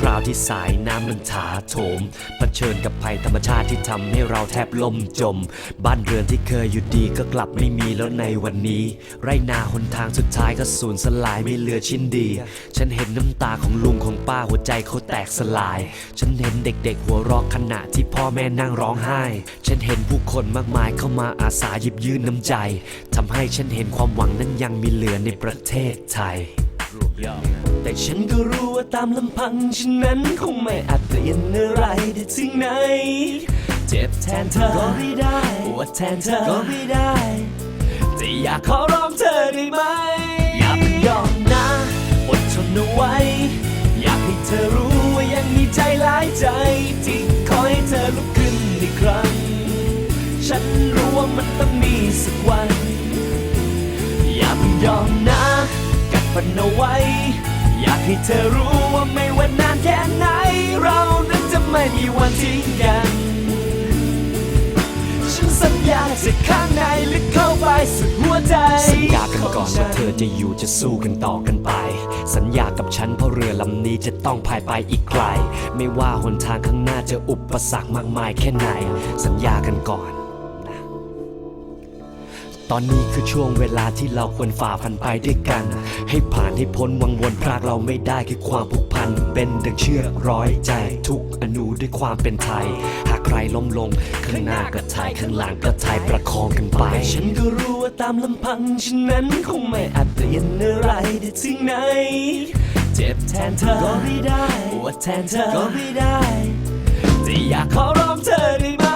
คราวที่สายน้ำมันถาโถมเผชิญกับภัยธรรมชาติที่ทำให้เราแทบล่มจม บ้านเรือนที่เคยอยู่ดีก็กลับไม่มีแล้วในวันนี้ ไรนาหนทางสุดท้ายก็สูญสลายไม่เหลือชิ้นดี ฉันเห็นน้ำตาของลุงของป้าหัวใจเขาแตกสลาย ฉันเห็นเด็กๆหัวเรอกขณะที่พ่อแม่นั่งร้องไห้ ฉันเห็นผู้คนมากมายเข้ามาอาสาหยิบยื่นน้ำใจทำให้ฉันเห็นความหวังนั้นยังมีเหลือในประเทศไทย แต่ฉันก็รู้ว่าตามลำพังฉันนั้นคงไม่อาจเปลี่ยนอะไรได้ถึงไหน เจ็บแทนเธอก็ไม่ได้ปวดแทนเธอก็ไม่ได้ แต่อยากขอร้องเธอได้ไหม อย่าเพิ่งยอมนะ อดทนเอาไว้ อยากให้เธอรู้ว่ายังมีใจหลายใจ ที่คอยให้เธอลุกขึ้นอีกครั้ง ฉันรู้ว่ามันต้องมีสักวัน อย่าเพิ่งยอมนะ กัดฟันเอาไว้ ให้เธอรู้ว่าไม่ว่านานแค่ไหน เรานั้นจะไม่มีวันทิ้งกัน ฉันสัญญาจะข้างในลึกเข้าไปสุดหัวใจ สัญญากันก่อนว่าเธอจะอยู่จะสู้กันต่อกันไป สัญญากับฉันเพราะเรือลำนี้จะต้องพายไปอีกไกล ไม่ว่าหนทางข้างหน้าจะอุปสรรคมากมายแค่ไหน สัญญากันก่อน ตอนนี้คือช่วงเวลาที่เราควรฝ่าพันไปด้วยกัน ให้ผ่านให้พ้นวังวนพรากเราไม่ได้คือความผูกพัน เป็นดังเชือกร้อยใจทุกอนูด้วยความเป็นไทย หากใครล้มลง ข้างหน้าก็ไทยข้างหลังก็ไทยประคองกันไป ฉันก็รู้ว่าตามลำพังฉันนั้นคงไม่อาจเปลี่ยนอะไรได้ถึงไหน เจ็บแทนเธอก็ไม่ได้ปวดแทนเธอก็ไม่ได้ แต่อยากขอร้องเธอได้ไหม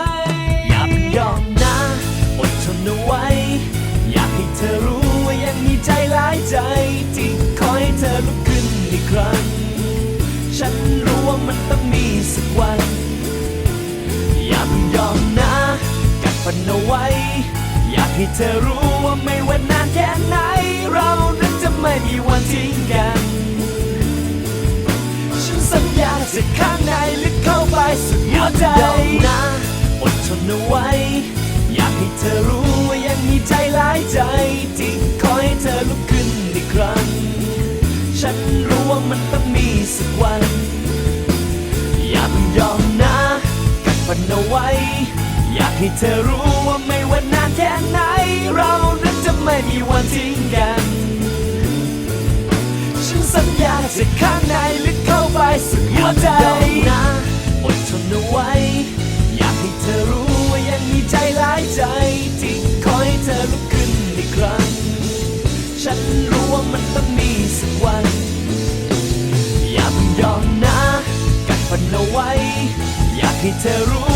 สักวัน อย่าเพิ่งยอมนะ กัดฟันเอาไว้ อยากให้เธอรู้ว่าไม่ว่านานแค่ไหน เรานั้นจะไม่มีวันทิ้งกัน ฉันสัญญาจะข้างในลึกเข้าไปสุดหัวใจยอมนะอดทนเอาไว้ อยากให้เธอรู้ว่ายังมีใจหลายใจที่คอยให้เธอลุกขึ้นอีกครั้ง ฉันรู้ว่ามันต้องมีสักวัน ยอมนะกัดฟันเอาไว้ อยากให้เธอรู้ว่าไม่ว่านานแค่ไหน เรานั้นจะไม่มีวันทิ้งกัน ฉันสัญญาจะข้างในลึกเข้าไปสุดหัวใจนะอดทนเอาไว้ Peterum.